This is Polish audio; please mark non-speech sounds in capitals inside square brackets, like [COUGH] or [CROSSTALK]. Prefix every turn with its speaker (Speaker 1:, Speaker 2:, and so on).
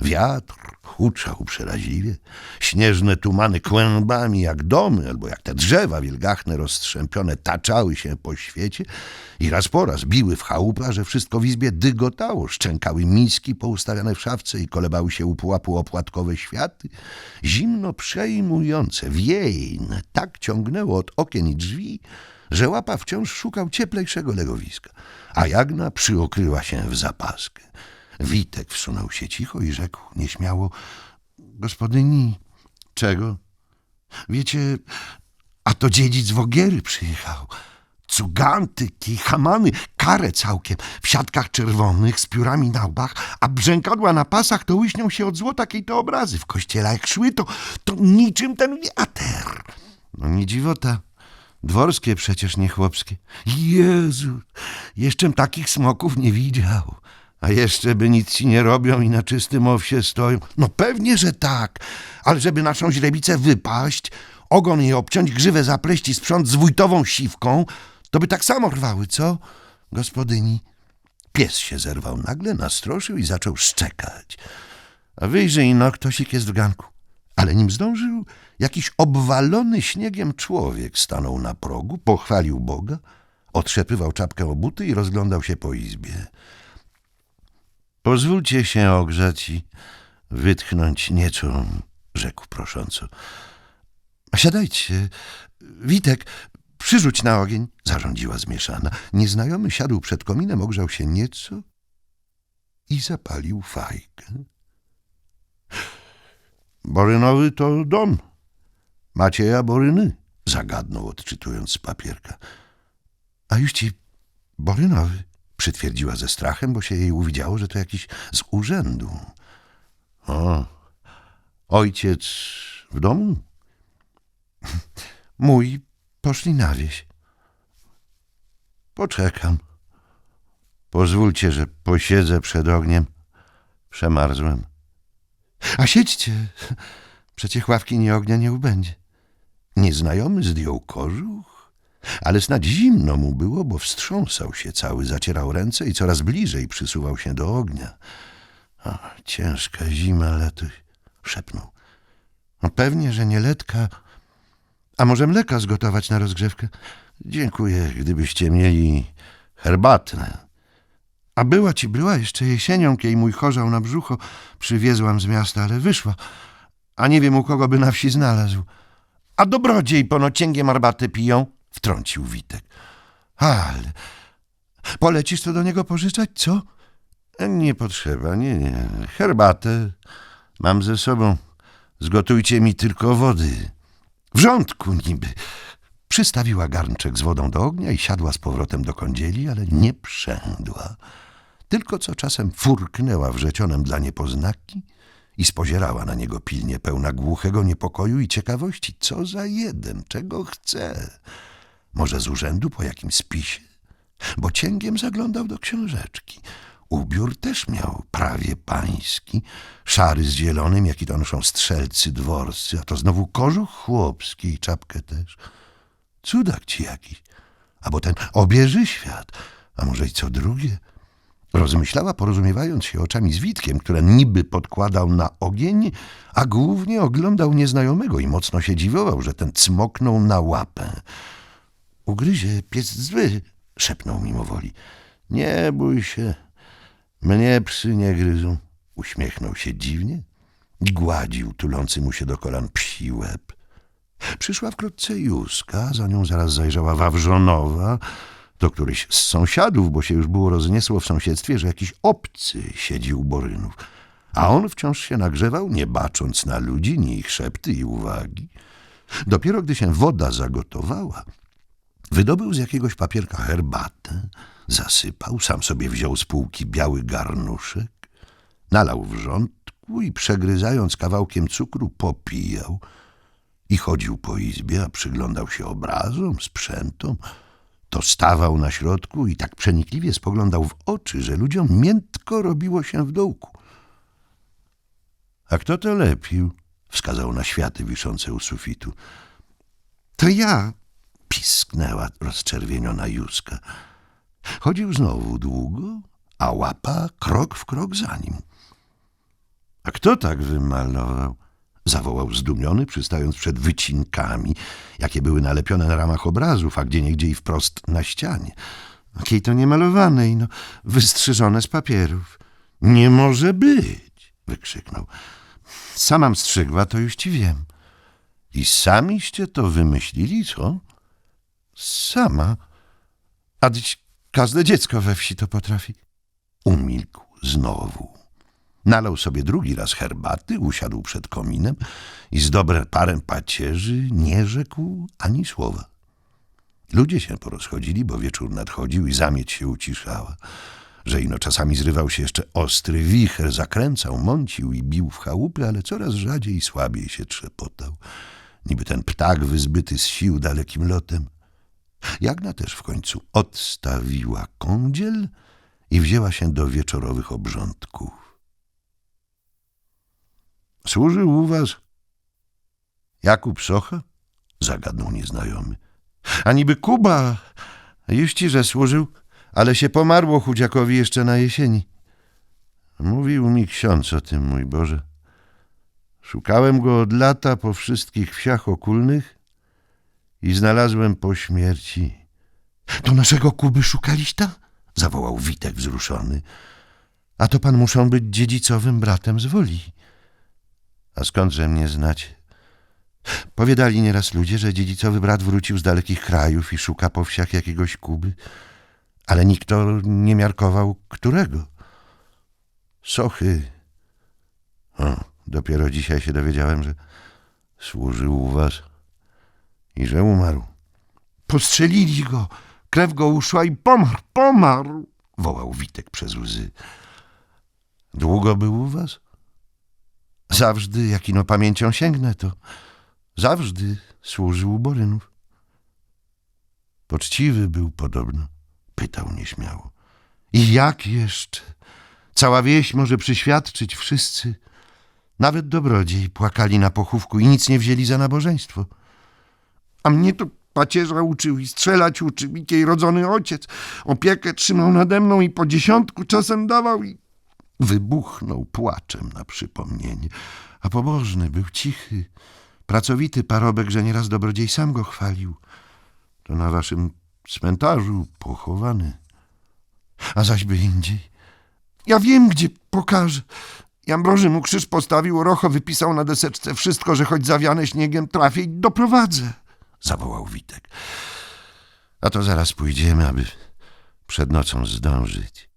Speaker 1: Wiatr huczał przeraźliwie, śnieżne tumany kłębami jak domy, albo jak te drzewa wielgachne rozstrzępione taczały się po świecie i raz po raz biły w chałupę, że wszystko w izbie dygotało, szczękały miski poustawiane w szafce i kolebały się u pułapu opłatkowe światy. Zimno przejmujące, wiejne, tak ciągnęło od okien i drzwi, że łapa wciąż szukał cieplejszego legowiska, a Jagna przyokryła się w zapaskę. Witek wsunął się cicho i rzekł nieśmiało: Gospodyni, czego? Wiecie, a to dziedzic Wogiery przyjechał. Cugantyki, hamany, karę całkiem, w siatkach czerwonych, z piórami na łbach, a brzękadła na pasach to łyśnią się od złota, jakiej to obrazy. W kościele jak szły, to, to niczym ten wiater. No nie dziwota. Dworskie przecież, nie chłopskie. Jezu, jeszcze takich smoków nie widział. A jeszcze by nic ci nie robią i na czystym owsie stoją. No pewnie, że tak. Ale żeby naszą źrebicę wypaść, ogon jej obciąć, grzywę zapleść i sprząt z wójtową siwką, to by tak samo rwały, co, gospodyni? Pies się zerwał nagle, nastroszył i zaczął szczekać. A wyjrzyj, no, ktośik jest w ganku. Ale nim zdążył, jakiś obwalony śniegiem człowiek stanął na progu, pochwalił Boga, otrzepywał czapkę o buty i rozglądał się po izbie. Pozwólcie się ogrzać i wytchnąć nieco, rzekł prosząco. Siadajcie. Witek, przyrzuć na ogień, zarządziła zmieszana. Nieznajomy siadł przed kominem, ogrzał się nieco i zapalił fajkę. Borynowy to dom. Macieja Boryny, zagadnął, odczytując z papierka. A już ci Borynowy, przytwierdziła ze strachem, bo się jej uwidziało, że to jakiś z urzędu. O, ojciec w domu? [LAUGHS] Mój poszli na wieś. Poczekam. Pozwólcie, że posiedzę przed ogniem. Przemarzłem. A siedźcie, przecie ławki nie ognia nie ubędzie. Nieznajomy zdjął kożuch, ale snadź zimno mu było, bo wstrząsał się cały, zacierał ręce i coraz bliżej przysuwał się do ognia. O, ciężka zima, letuj, szepnął. No pewnie, że nie letka. A może mleka zgotować na rozgrzewkę? Dziękuję, gdybyście mieli herbatę. A była ci była jeszcze jesienią, kiedy mój chorzał na brzucho, przywiezłam z miasta, ale wyszła. A nie wiem, u kogo by na wsi znalazł. A dobrodziej pono cięgiem arbatę piją, wtrącił Witek. Ale polecisz to do niego pożyczać, co? Nie potrzeba, nie, nie. Herbatę mam ze sobą. Zgotujcie mi tylko wody. W rządku niby. Przystawiła garnczek z wodą do ognia i siadła z powrotem do kądzieli, ale nie przędła. Tylko co czasem furknęła wrzecionem dla niepoznaki i spozierała na niego pilnie, pełna głuchego niepokoju i ciekawości. Co za jeden, czego chce? Może z urzędu po jakimś spisie? Bo cięgiem zaglądał do książeczki. Ubiór też miał prawie pański, szary z zielonym, jaki to noszą strzelcy dworscy, a to znowu kożuch chłopski i czapkę też. Cudak ci jakiś. Albo ten obieży świat, a może i co drugie. Rozmyślała, porozumiewając się oczami z Witkiem, które niby podkładał na ogień, a głównie oglądał nieznajomego i mocno się dziwował, że ten cmoknął na łapę. Ugryzie pies zły, szepnął mimowoli. Nie bój się, mnie psy nie gryzą. Uśmiechnął się dziwnie i gładził tulący mu się do kolan psi łeb. Przyszła wkrótce Józka, za nią zaraz zajrzała Wawrzonowa, to któryś z sąsiadów, bo się już było rozniesło w sąsiedztwie, że jakiś obcy siedzi u Borynów. A on wciąż się nagrzewał, nie bacząc na ludzi, ni ich szepty i uwagi. Dopiero gdy się woda zagotowała, wydobył z jakiegoś papierka herbatę, zasypał, sam sobie wziął z półki biały garnuszek, nalał wrzątku i przegryzając kawałkiem cukru popijał i chodził po izbie, a przyglądał się obrazom, sprzętom, to stawał na środku i tak przenikliwie spoglądał w oczy, że ludziom miętko robiło się w dołku. A kto to lepił? wskazał na światy wiszące u sufitu. To ja, pisknęła rozczerwieniona Józka. Chodził znowu długo, a łapa krok w krok za nim. A kto tak wymalował? Zawołał zdumiony, przystając przed wycinkami, jakie były nalepione na ramach obrazów, a gdzieniegdzie i wprost na ścianie. Jakiej to niemalowanej, no, wystrzyżone z papierów. Nie może być, wykrzyknął. Samam strzygła, to już ci wiem. I samiście to wymyślili, co? Sama. A dziś każde dziecko we wsi to potrafi. Umilkł znowu. Nalał sobie drugi raz herbaty, usiadł przed kominem i z dobre parę pacierzy nie rzekł ani słowa. Ludzie się porozchodzili, bo wieczór nadchodził i zamieć się uciszała. Że ino czasami zrywał się jeszcze ostry wicher, zakręcał, mącił i bił w chałupy, ale coraz rzadziej i słabiej się trzepotał. Niby ten ptak wyzbyty z sił dalekim lotem. Jagna też w końcu odstawiła kądziel i wzięła się do wieczorowych obrządków. Służył u was Jakub Socha? Zagadnął nieznajomy. A niby Kuba, już ci, że służył, ale się pomarło chudziakowi jeszcze na jesieni. Mówił mi ksiądz o tym, mój Boże. Szukałem go od lata po wszystkich wsiach okulnych i znalazłem po śmierci. To naszego Kuby szukaliście? zawołał Witek wzruszony. A to pan muszą być dziedzicowym bratem z woli. A skądże mnie znać? Powiadali nieraz ludzie, że dziedzicowy brat wrócił z dalekich krajów i szuka po wsiach jakiegoś Kuby, ale nikt to nie miarkował którego. Sochy. O, dopiero dzisiaj się dowiedziałem, że służył u was i że umarł. Postrzelili go, krew go uszła i pomarł, pomarł, wołał Witek przez łzy. Długo był u was? Zawsze, jak ino pamięcią sięgnę, to zawsze służył Borynów. Poczciwy był podobno, pytał nieśmiało. I jak jeszcze? Cała wieś może przyświadczyć, wszyscy, nawet dobrodziej, płakali na pochówku i nic nie wzięli za nabożeństwo. A mnie to pacierza uczył i strzelać uczył i jej rodzony ojciec. Opiekę trzymał nade mną i po dziesiątku czasem dawał i wybuchnął płaczem na przypomnienie. A pobożny był cichy, pracowity parobek, że nieraz dobrodziej sam go chwalił. To na waszym cmentarzu pochowany. A zaś by indziej. Ja wiem, gdzie pokażę. Jambroży mu krzyż postawił, Rocho wypisał na deseczce wszystko, że choć zawiane śniegiem trafię i doprowadzę, zawołał Witek. A to zaraz pójdziemy, aby przed nocą zdążyć.